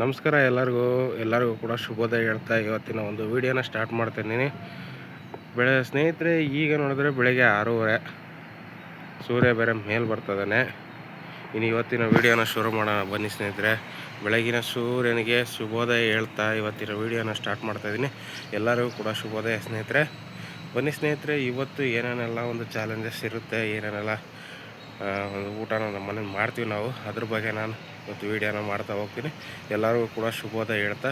ನಮಸ್ಕಾರ ಎಲ್ಲರಿಗೂ. ಎಲ್ಲರಿಗೂ ಕೂಡ ಶುಭೋದಯ ಹೇಳ್ತಾ ಇವತ್ತಿನ ಒಂದು ವಿಡಿಯೋನ ಸ್ಟಾರ್ಟ್ ಮಾಡ್ತಿದ್ದೀನಿ. ಬೆಳೆ ಸ್ನೇಹಿತರೆ, ಈಗ ನೋಡಿದ್ರೆ ಬೆಳಗ್ಗೆ ಆರೂವರೆ. ಸೂರ್ಯ ಬೇರೆ ಮೇಲೆ ಬರ್ತದಾನೆ ಇನ್ನು ಇವತ್ತಿನ ವಿಡಿಯೋನ ಶುರು ಮಾಡೋಣ ಬನ್ನಿ ಸ್ನೇಹಿತರೆ. ಬೆಳಗಿನ ಸೂರ್ಯನಿಗೆ ಶುಭೋದಯ ಹೇಳ್ತಾ ಇವತ್ತಿನ ವಿಡಿಯೋನ ಸ್ಟಾರ್ಟ್ ಮಾಡ್ತಾಯಿದ್ದೀನಿ ಎಲ್ಲರಿಗೂ ಕೂಡ ಶುಭೋದಯ ಸ್ನೇಹಿತರೆ. ಬನ್ನಿ ಸ್ನೇಹಿತರೆ, ಇವತ್ತು ಏನೇನೆಲ್ಲ ಒಂದು ಚಾಲೆಂಜಸ್ ಇರುತ್ತೆ, ಏನೇನೆಲ್ಲ ಒಂದು ಊಟನ ನಮ್ಮ ಮನೇಲಿ ಮಾಡ್ತೀವಿ ನಾವು. ಅದ್ರ ಬಗ್ಗೆ ನಾನು ಇವತ್ತು ವೀಡಿಯೋನ ಮಾಡ್ತಾ ಹೋಗ್ತೀನಿ. ಎಲ್ಲರಿಗೂ ಕೂಡ ಶುಭೋದಯ ಹೇಳ್ತಾ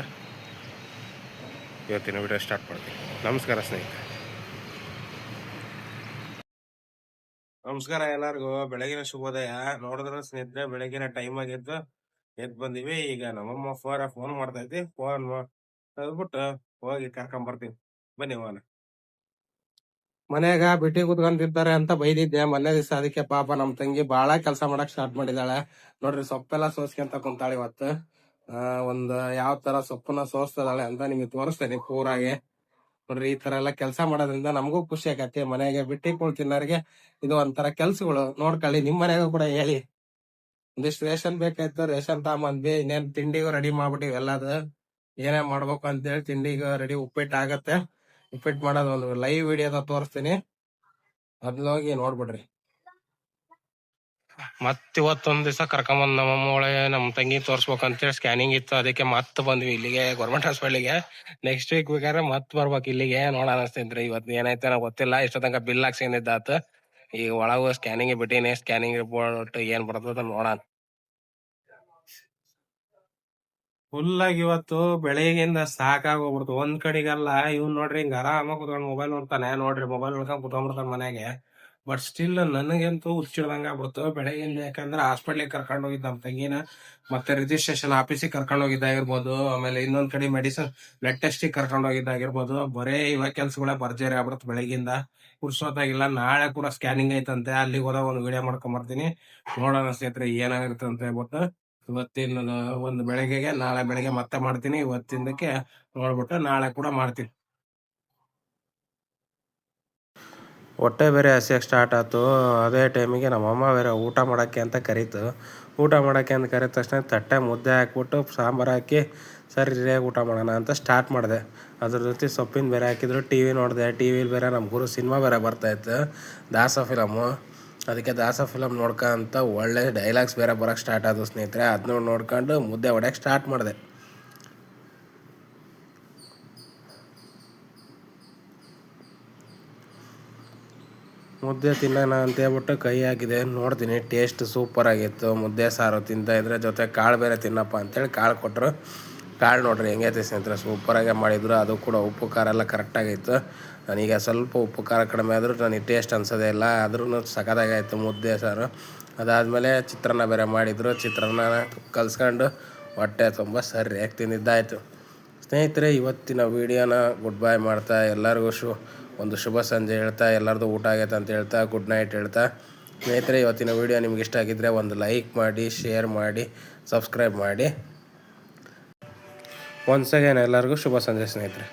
ಇವತ್ತಿನ ವೀಡಿಯೋ ಸ್ಟಾರ್ಟ್ ಮಾಡ್ತೀನಿ. ನಮಸ್ಕಾರ ಸ್ನೇಹಿತರೆ. ನಮಸ್ಕಾರ ಎಲ್ಲರಿಗೂ. ಬೆಳಗಿನ ಶುಭೋದಯ ನೋಡಿದ್ರೆ ಸ್ನೇಹಿತರೆ, ಬೆಳಗಿನ ಟೈಮ್ ಆಗಿದ್ದು ಎದ್ದು ಬಂದಿವಿ. ಈಗ ನಮ್ಮಮ್ಮ ಫೋನ್ ಫೋನ್ ಮಾಡ್ತೈತಿ ಫೋನ್ ಅದ್ಬಿಟ್ಟು ಹೋಗಿ ಕರ್ಕೊಂಡ್ ಬರ್ತೀನಿ ಬನ್ನಿ ಹೋಗೋಣ ಮನ್ಯಾಗ ಬಿಟ್ಟಿ ಕುತ್ಕೊಂಡಿರ್ತಾರೆ ಅಂತ ಬೈದಿದ್ದೆ. ಮೊನ್ನೆ ದಿವಸ ಅದಕ್ಕೆ ಪಾಪ ನಮ್ ತಂಗಿ ಬಾಳ ಕೆಲಸ ಮಾಡಕ್ ಸ್ಟಾರ್ಟ್ ಮಾಡಿದಾಳೆ. ನೋಡ್ರಿ ಸೊಪ್ಪೆಲ್ಲ ಸೋಸ್ಕೊಂತ ಕುಂತಾಳೆ ಇವತ್ತು. ಆ, ಒಂದ್ ಯಾವ ತರ ಸೊಪ್ಪನ್ನ ಸೋಸ್ತದಾಳೆ ಅಂತ ನಿಮಗೆ ತೋರಿಸ್ತೇನೆ ಪೂರಾಗೆ. ನೋಡ್ರಿ ಈ ತರ ಎಲ್ಲ ಕೆಲಸ ಮಾಡೋದ್ರಿಂದ ನಮಗೂ ಖುಷಿ ಆಗತ್ತೆ ಮನೆಗೆ ಬಿಟ್ಟಿ ಕುಳ್ ತಿನ್ನೋರಿಗೆ ಇದು ಒಂಥರ ಕೆಲ್ಸಗಳು. ನೋಡ್ಕೊಳ್ಳಿ, ನಿಮ್ ಮನೆಗೂ ಕೂಡ ಹೇಳಿ. ಒಂದಿಷ್ಟು ರೇಷನ್ ಬೇಕಾಯ್ತು, ರೇಷನ್ ತಗೊಂಬಂದ್ವಿ. ಇನ್ನೇನ್ ತಿಂಡಿಗೂ ರೆಡಿ ಮಾಡ್ಬಿಟ್ಟಿವಿ ಎಲ್ಲದು. ಏನೇ ಮಾಡ್ಬೇಕು ಅಂತೇಳಿ ತಿಂಡಿಗೂ ರೆಡಿ ಉಪ್ಪಿಟ್ಟು ಆಗತ್ತೆ ಉಪ್ಪಿಟ್ಟು ಮಾಡೋದು ಒಂದು ಲೈವ್ ವಿಡಿಯೋದ ತೋರಿಸ್ತೀನಿ. ಅದ್ನ ಹೋಗಿ ನೋಡ್ಬಿಡ್ರಿ. ಮತ್ ಇವತ್ತೊಂದ್ ದಿವಸ ಕರ್ಕೊಂಬಂದ್ ನಮ್ಮ ಒಳಗೆ ನಮ್ ತಂಗಿ ತೋರ್ಸ್ಬೇಕಂತೇಳಿ ಸ್ಕ್ಯಾನಿಂಗ್ ಇತ್ತು. ಅದಕ್ಕೆ ಮತ್ ಬಂದ್ವಿ ಇಲ್ಲಿಗೆ ಗೌರ್ಮೆಂಟ್ ಹಾಸ್ಪಿಟ್ಲಿಗೆ ನೆಕ್ಸ್ಟ್ ವೀಕ್ ಬೇಕಾದ್ರೆ ಮತ್ ಬರ್ಬೇಕು ಇಲ್ಲಿಗೆ. ನೋಡೋಣ ಅನಿಸ್ತಿದ್ರಿ ಇವತ್ತು ನಾವು ಗೊತ್ತಿಲ್ಲ. ಇಷ್ಟ ತನಕ ಬಿಲ್ ಹಾಕ್ಸಿದ್ದಾತ ಈಗ ಒಳಗ ಸ್ಕ್ಯಾನಿಂಗ್ ಬಿಟ್ಟಿನಿ. ಸ್ಕ್ಯಾನಿಂಗ್ ರಿಪೋರ್ಟ್ ಏನ್ ಬರ್ತದ ನೋಡೋಣ ಫುಲ್ ಆಗಿ ಇವತ್ತು ಬೆಳಗ್ಗೆಯಿಂದ ಸಾಕಾಗೋಗ್ಬಿಡ್ತು. ಒಂದ್ ಕಡೆಗೆಲ್ಲ ಇವ್ನ್ ನೋಡ್ರಿ ಹಿಂಗ ಆರಾಮಾಗಿ ಕುತ್ಕೊಂಡು ಮೊಬೈಲ್ ನೋಡ್ತಾನೆ. ನೋಡ್ರಿ ಮೊಬೈಲ್ ನೋಡ್ಕೊಂಡ್ ಕುತ್ಕೊಂಡ್ಬಿಡ್ತಾನೆ ಮನೆಗೆ. ಬಟ್ ಸ್ಟಿಲ್ ನನಗಂತೂ ಉಚ್ಚಿಡ್ದಂಗ ಆಗ್ಬಿಡ್ತು. ಬೆಳಗ್ಗೆಯಿಂದ ಯಾಕಂದ್ರೆ ಹಾಸ್ಪಿಟ್ಲಿಗೆ ಕರ್ಕೊಂಡು ಹೋಗಿದ್ದ ನಮ್ಮ ತಂಗಿನ. ಮತ್ತೆ ರಿಜಿಸ್ಟ್ರೇಷನ್ ಆಫೀಸಿಗೆ ಕರ್ಕೊಂಡು ಹೋಗಿದ್ದಾಗಿರ್ಬೋದು ಆಮೇಲೆ ಇನ್ನೊಂದ್ ಕಡೆ ಮೆಡಿಸಿನ್ ಬ್ಲಡ್ ಟೆಸ್ಟಿಗೆ ಕರ್ಕೊಂಡು ಹೋಗಿದ್ದಾಗಿರ್ಬೋದು ಬರೇ ಇವಾಗ ಕೆಲ್ಸಗಳೇ ಭರ್ಜರಿ ಆಗ್ಬಿಡುತ್ತೆ ಬೆಳಗ್ಗಿಂದ ಕುರ್ಸೋತಾಗಿಲ್ಲ ನಾಳೆ ಕೂಡ ಸ್ಕ್ಯಾನಿಂಗ್ ಐತಂತೆ. ಅಲ್ಲಿಗೆ ಹೋದಾಗ ಒಂದು ವಿಡಿಯೋ ಮಾಡ್ಕೊಂಡ್ ಬರ್ತೀನಿ. ನೋಡೋಣ ಸ್ನೇಹಿತರೆ ಏನಾಗಿರುತ್ತೆ ಅಂತ ಹೇಳ್ಬಿಟ್ಟು. ಇವತ್ತಿನ ಒಂದು ಬೆಳಗ್ಗೆಗೆ, ನಾಳೆ ಬೆಳಗ್ಗೆ ಮತ್ತೆ ಮಾಡ್ತೀನಿ. ಇವತ್ತಿಂದಕ್ಕೆ ನೋಡ್ಬಿಟ್ಟು ನಾಳೆ ಕೂಡ ಮಾಡ್ತೀನಿ. ಹೊಟ್ಟೆ ಬೇರೆ ಹಸಿಯಕ್ಕೆ ಸ್ಟಾರ್ಟ್ ಆಯ್ತು. ಅದೇ ಟೈಮಿಗೆ ನಮ್ಮಮ್ಮ ಬೇರೆ ಊಟ ಮಾಡೋಕ್ಕೆ ಅಂತ ಕರೀತು. ಊಟ ಮಾಡೋಕ್ಕೆ ಅಂತ ಕರೆದ ತಕ್ಷಣ ತಟ್ಟೆ ಮುದ್ದೆ ಹಾಕ್ಬಿಟ್ಟು ಸಾಂಬಾರು ಹಾಕಿ, ಸರಿ ಊಟ ಮಾಡೋಣ ಅಂತ ಸ್ಟಾರ್ಟ್ ಮಾಡಿದೆ. ಅದ್ರ ಜೊತೆ ಸೊಪ್ಪಿನ ಬೇರೆ ಹಾಕಿದ್ರು. ಟಿ ವಿ ನೋಡಿದೆ. ಟಿ ವಿಲಿ ಬೇರೆ ನಮ್ಮ ಗುರು ಸಿನಿಮಾ ಬೇರೆ ಬರ್ತಾಯಿತ್ತು ದಾಸ ಫಿಲಮು ಅದಕ್ಕೆ ದಾಸ ಫಿಲಮ್ ನೋಡ್ಕೊಂತ ಒಳ್ಳೆ ಡೈಲಾಗ್ಸ್ ಬೇರೆ ಬರೋಕ್ಕೆ ಸ್ಟಾರ್ಟ್ ಆದವು ಸ್ನೇಹಿತರೆ. ಅದನ್ನ ನೋಡ್ಕೊಂಡು ಮುದ್ದೆ ಹೊಡ್ಯಕ್ಕೆ ಸ್ಟಾರ್ಟ್ ಮಾಡಿದೆ. ಮುದ್ದೆ ತಿನ್ನೋಣ ಅಂತ ಹೇಳ್ಬಿಟ್ಟು ಕೈ ಹಾಕಿದೆ. ನೋಡ್ತೀನಿ ಟೇಸ್ಟ್ ಸೂಪರ್ ಆಗಿತ್ತು. ಮುದ್ದೆ ಸಾರು ತಿಂತಾ ಇದ್ರೆ ಜೊತೆ ಕಾಳು ಬೇರೆ ತಿನ್ನಪ್ಪ ಅಂತೇಳಿ ಕಾಳು ಕೊಟ್ಟರು ಕಾಳು ನೋಡ್ರಿ ಹೆಂಗೈತೆ ಸ್ನೇಹಿತರೆ? ಸೂಪರಾಗೆ ಮಾಡಿದ್ರು. ಅದು ಕೂಡ ಉಪ್ಪು, ಖಾರ ಎಲ್ಲ ಕರೆಕ್ಟಾಗಿತ್ತು ನನಗೆ ಸ್ವಲ್ಪ ಉಪ್ಪು, ಖಾರ ಕಡಿಮೆ ಆದರೂ ನನಗೆ ಟೇಸ್ಟ್ ಅನ್ಸೋದೇ ಇಲ್ಲ. ಆದ್ರೂ ಸಖತ್ತಾಗಾಯ್ತು ಮುದ್ದೆ, ಸಾರು. ಅದಾದಮೇಲೆ ಚಿತ್ರಾನ್ನ ಬೇರೆ ಮಾಡಿದರು. ಚಿತ್ರಾನ್ನ ಕಲ್ಸ್ಕೊಂಡು ಹೊಟ್ಟೆ ತುಂಬ ಸರಿಯಾಗಿ ತಿಂದಿದ್ದಾಯಿತು. ಸ್ನೇಹಿತರೆ, ಇವತ್ತಿನ ವೀಡಿಯೋನ ಗುಡ್ ಬಾಯ್ ಮಾಡ್ತಾ ಎಲ್ಲರಿಗೂ ಶು, ಒಂದು ಶುಭ ಸಂಜೆ ಹೇಳ್ತಾ ಎಲ್ಲರದು ಊಟ ಆಗೈತೆ ಅಂತ ಹೇಳ್ತಾ ಗುಡ್ ನೈಟ್ ಹೇಳ್ತಾ. ಸ್ನೇಹಿತರೆ, ಇವತ್ತಿನ ವೀಡಿಯೋ ನಿಮ್ಗೆ ಇಷ್ಟ ಆಗಿದ್ದರೆ ಒಂದು ಲೈಕ್ ಮಾಡಿ ಶೇರ್ ಮಾಡಿ ಸಬ್ಸ್ಕ್ರೈಬ್ ಮಾಡಿ. ಒನ್ಸ್ ಅಗೇನ್ ಎಲ್ಲರಿಗೂ ಶುಭ ಸಂಜೆ ಸ್ನೇಹಿತರೆ.